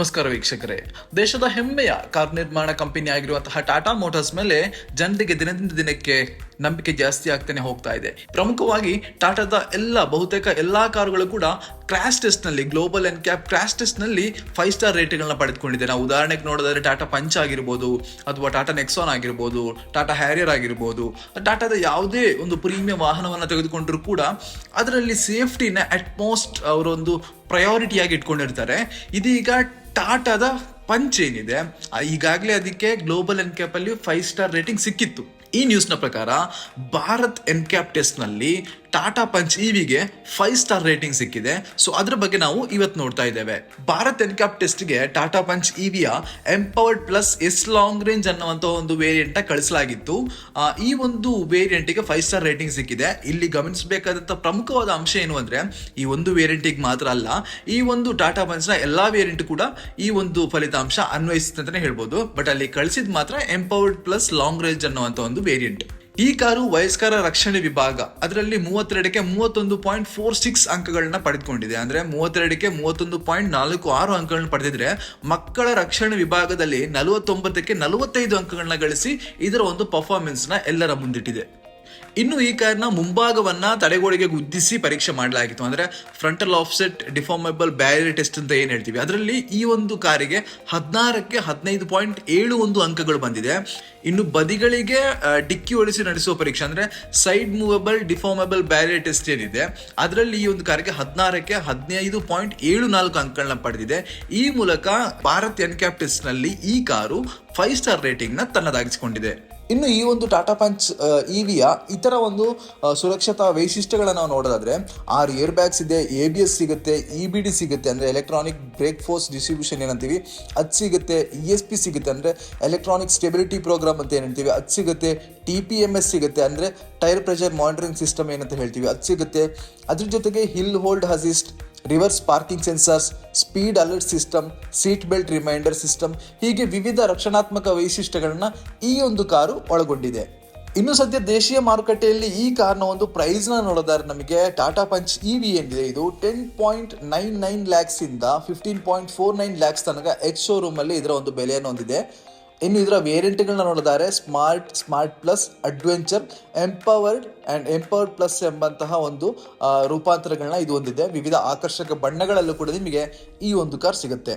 ನಮಸ್ಕಾರ ವೀಕ್ಷಕರೇ. ದೇಶದ ಹೆಮ್ಮೆಯ ಕಾರ್ ನಿರ್ಮಾಣ ಕಂಪನಿ ಆಗಿರುವಂತಹ ಟಾಟಾ ಮೋಟರ್ಸ್ ಮೇಲೆ ಜನರಿಗೆ ದಿನದಿಂದ ದಿನಕ್ಕೆ ನಂಬಿಕೆ ಜಾಸ್ತಿ ಆಗ್ತಾನೆ ಹೋಗ್ತಾ ಇದೆ. ಪ್ರಮುಖವಾಗಿ ಟಾಟಾದ ಎಲ್ಲ ಬಹುತೇಕ ಎಲ್ಲಾ ಕಾರುಗಳು ಕೂಡ ಕ್ರಾಶ್ ಟೆಸ್ಟ್ನಲ್ಲಿ ಗ್ಲೋಬಲ್ ಆ್ಯಂಡ್ ಕ್ಯಾಪ್ ಕ್ರಾಶ್ ಟೆಸ್ಟ್ನಲ್ಲಿ ಫೈವ್ ಸ್ಟಾರ್ ರೇಟಿಂಗ್ಗಳನ್ನ ಪಡೆದುಕೊಂಡಿದೆ. ನಾವು ಉದಾಹರಣೆಗೆ ನೋಡೋದಾದ್ರೆ ಟಾಟಾ ಪಂಚ್ ಆಗಿರ್ಬೋದು, ಅಥವಾ ಟಾಟಾ ನೆಕ್ಸಾನ್ ಆಗಿರ್ಬೋದು, ಟಾಟಾ ಹ್ಯಾರಿಯರ್ ಆಗಿರ್ಬೋದು, ಟಾಟಾದ ಯಾವುದೇ ಒಂದು ಪ್ರೀಮಿಯಂ ವಾಹನವನ್ನು ತೆಗೆದುಕೊಂಡರೂ ಕೂಡ ಅದರಲ್ಲಿ ಸೇಫ್ಟಿನ ಅಟ್ಮೋಸ್ಟ್ ಅವರೊಂದು ಪ್ರಯಾರಿಟಿಯಾಗಿ ಇಟ್ಕೊಂಡಿರ್ತಾರೆ. ಇದೀಗ ಟಾಟಾದ ಪಂಚ್ ಏನಿದೆ ಈಗಾಗಲೇ ಅದಕ್ಕೆ ಗ್ಲೋಬಲ್ ಎನ್ ಕ್ಯಾಪ್ ಅಲ್ಲಿ ಫೈವ್ ಸ್ಟಾರ್ ರೇಟಿಂಗ್ ಸಿಕ್ಕಿತ್ತು. ಈ ನ್ಯೂಸ್ನ ಪ್ರಕಾರ, ಭಾರತ್ ಎನ್ ಕ್ಯಾಪ್ ಟೆಸ್ಟ್ನಲ್ಲಿ ಟಾಟಾ ಪಂಚ್ ಇವಿಗೆ ಫೈವ್ ಸ್ಟಾರ್ ರೇಟಿಂಗ್ ಸಿಕ್ಕಿದೆ. ಸೊ ಅದ್ರ ಬಗ್ಗೆ ನಾವು ಇವತ್ತು ನೋಡ್ತಾ ಇದ್ದೇವೆ. ಭಾರತ್ ಎನ್ಕ್ಯಾಪ್ ಟೆಸ್ಟ್ಗೆ Tata Punch ಇವಿಯ empowered plus S long range ಅನ್ನುವಂಥ ಒಂದು ವೇರಿಯಂಟ್ ಕಳಿಸಲಾಗಿತ್ತು. ಈ ಒಂದು ವೇರಿಯಂಟಿಗೆ ಫೈವ್ ಸ್ಟಾರ್ ರೇಟಿಂಗ್ ಸಿಕ್ಕಿದೆ. ಇಲ್ಲಿ ಗಮನಿಸಬೇಕಾದಂಥ ಪ್ರಮುಖವಾದ ಅಂಶ ಏನು ಅಂದರೆ, ಈ ಒಂದು ವೇರಿಯಂಟಿಗೆ ಮಾತ್ರ ಅಲ್ಲ, ಈ ಒಂದು ಟಾಟಾ ಪಂಚ್ನ ಎಲ್ಲಾ ವೇರಿಯಂಟ್ ಕೂಡ ಈ ಒಂದು ಫಲಿತಾಂಶ ಅನ್ವಯಿಸುತ್ತೆ ಅಂತಲೇ ಹೇಳ್ಬೋದು. ಬಟ್ ಅಲ್ಲಿ ಕಳಿಸಿದ ಮಾತ್ರ ಎಂಪವರ್ಡ್ ಪ್ಲಸ್ ಲಾಂಗ್ ರೇಂಜ್ ಅನ್ನುವಂಥ ಒಂದು ವೇರಿಯಂಟ್ ಈ ಕಾರು ವಯಸ್ಕರ ರಕ್ಷಣೆ ವಿಭಾಗ. ಅದರಲ್ಲಿ ಮೂವತ್ತೆರಡಕ್ಕೆ ಮೂವತ್ತೊಂದು ಪಾಯಿಂಟ್ ಫೋರ್ ಸಿಕ್ಸ್ ಅಂಕಗಳನ್ನ ಪಡೆದುಕೊಂಡಿದೆ. ಅಂದ್ರೆ ಮೂವತ್ತೆರಡಕ್ಕೆ ಮೂವತ್ತೊಂದು ಪಾಯಿಂಟ್ ನಾಲ್ಕು ಆರು ಅಂಕಗಳನ್ನ ಪಡೆದಿದ್ರೆ ಮಕ್ಕಳ ರಕ್ಷಣೆ ವಿಭಾಗದಲ್ಲಿ ನಲವತ್ತೊಂಬತ್ತಕ್ಕೆ ನಲವತ್ತೈದು ಅಂಕಗಳನ್ನ ಗಳಿಸಿ ಇದರ ಒಂದು ಪರ್ಫಾರ್ಮೆನ್ಸ್ನ ಎಲ್ಲರ ಮುಂದಿಟ್ಟಿದೆ. ಇನ್ನು ಈ ಕಾರ್ನ ಮುಂಭಾಗವನ್ನು ತಡೆಗೋಡೆಗೆ ಗುದ್ದಿಸಿ ಪರೀಕ್ಷೆ ಮಾಡಲಾಗಿತ್ತು. ಅಂದರೆ frontal offset deformable barrier test ಅಂತ ಏನು ಹೇಳ್ತೀವಿ. ಅದರಲ್ಲಿ ಈ ಒಂದು ಕಾರಿಗೆ ಹದಿನಾರಕ್ಕೆ ಹದಿನೈದು ಪಾಯಿಂಟ್ ಏಳು ಒಂದು ಅಂಕಗಳು ಬಂದಿದೆ. ಇನ್ನು ಬದಿಗಳಿಗೆ ಡಿಕ್ಕಿ ಹೊಡಿಸಿ ನಡೆಸುವ ಪರೀಕ್ಷೆ, ಅಂದರೆ side movable deformable barrier test ಏನಿದೆ, ಅದರಲ್ಲಿ ಈ ಒಂದು ಕಾರಿಗೆ ಹದಿನಾರಕ್ಕೆ ಹದಿನೈದು ಪಾಯಿಂಟ್ ಏಳು ನಾಲ್ಕು ಅಂಕಗಳನ್ನ ಪಡೆದಿದೆ. ಈ ಮೂಲಕ ಭಾರತ್ ಎನ್ಕ್ಯಾಪ್ ಟೆಸ್ಟ್ನಲ್ಲಿ ಟೆಸ್ಟ್ನಲ್ಲಿ ಈ ಕಾರು ಫೈವ್ ಸ್ಟಾರ್ ರೇಟಿಂಗ್ನ ತನ್ನದಾಗಿಸಿಕೊಂಡಿದೆ. ಇನ್ನು ಈ ಒಂದು ಟಾಟಾ ಪಂಚ್ ವಿಯ ಇತರ ಒಂದು ಸುರಕ್ಷತಾ ವೈಶಿಷ್ಟ್ಯಗಳನ್ನು ನಾವು ನೋಡೋದಾದ್ರೆ, ಆರು ಏರ್ ಬ್ಯಾಗ್ಸ್ ಇದೆ, ಎ ಬಿ ಎಸ್ ಸಿಗುತ್ತೆ, ಇ ಬಿ ಡಿ ಸಿಗುತ್ತೆ, ಅಂದರೆ ಎಲೆಕ್ಟ್ರಾನಿಕ್ ಬ್ರೇಕ್ ಫೋರ್ಸ್ ಡಿಸ್ಟ್ರಿಬ್ಯೂಷನ್ ಏನಂತೀವಿ, ಅದು ಸಿಗುತ್ತೆ, ಇ ಎಸ್ ಪಿ ಸಿಗುತ್ತೆ, ಅಂದರೆ ಎಲೆಕ್ಟ್ರಾನಿಕ್ ಸ್ಟೆಬಿಲಿಟಿ ಪ್ರೋಗ್ರಾಮ್ ಅಂತ ಏನಂತೀವಿ, ಅದು ಸಿಗುತ್ತೆ, ಟಿ ಪಿ ಎಂ ಎಸ್ ಸಿಗುತ್ತೆ, ಅಂದರೆ ಟೈರ್ ಪ್ರೆಷರ್ ಮಾನಿಟರಿಂಗ್ ಸಿಸ್ಟಮ್ ಏನಂತ ಹೇಳ್ತೀವಿ, ಅದು ಸಿಗುತ್ತೆ. ಅದ್ರ ಜೊತೆಗೆ hill hold assist reverse parking sensors, speed alert system, seat belt reminder system, ಹೀಗೆ ವಿವಿಧ ರಕ್ಷಣಾತ್ಮಕ ವೈಶಿಷ್ಟ್ಯಗಳನ್ನ ಈ ಒಂದು ಕಾರು ಒಳಗೊಂಡಿದೆ. ಇನ್ನು ಸದ್ಯ ದೇಶೀಯ ಮಾರುಕಟ್ಟೆಯಲ್ಲಿ ಈ ಕಾರ್ನ ಒಂದು ಪ್ರೈಸ್ನ ನೋಡೋದಾದ್ರೆ ನಮಗೆ ಟಾಟಾ ಪಂಚ್ ಇ ವಿ ಏನಿದೆ? ಇದು ten point nine nine lakhs ಇಂದ fifteen point four nine lakhs ತನಕ ಎಕ್ಸ್ ಶೋರೂಮಲ್ಲಿ ಇದರ ಒಂದು ಬೆಲೆಯನ್ನು ಹೊಂದಿದೆ. ಇನ್ನು ಇದರ ವೇರಿಯಂಟ್ಗಳನ್ನ ನೋಡಿದರೆ smart smart plus adventure empowered and empowered plus ಎಂಬಂತಹ ಒಂದು ರೂಪಾಂತರಗಳನ್ನ ಇದು ಹೊಂದಿದೆ. ವಿವಿಧ ಆಕರ್ಷಕ ಬಣ್ಣಗಳಲ್ಲೂ ಕೂಡ ನಿಮಗೆ ಈ ಒಂದು ಕಾರ್ ಸಿಗುತ್ತೆ.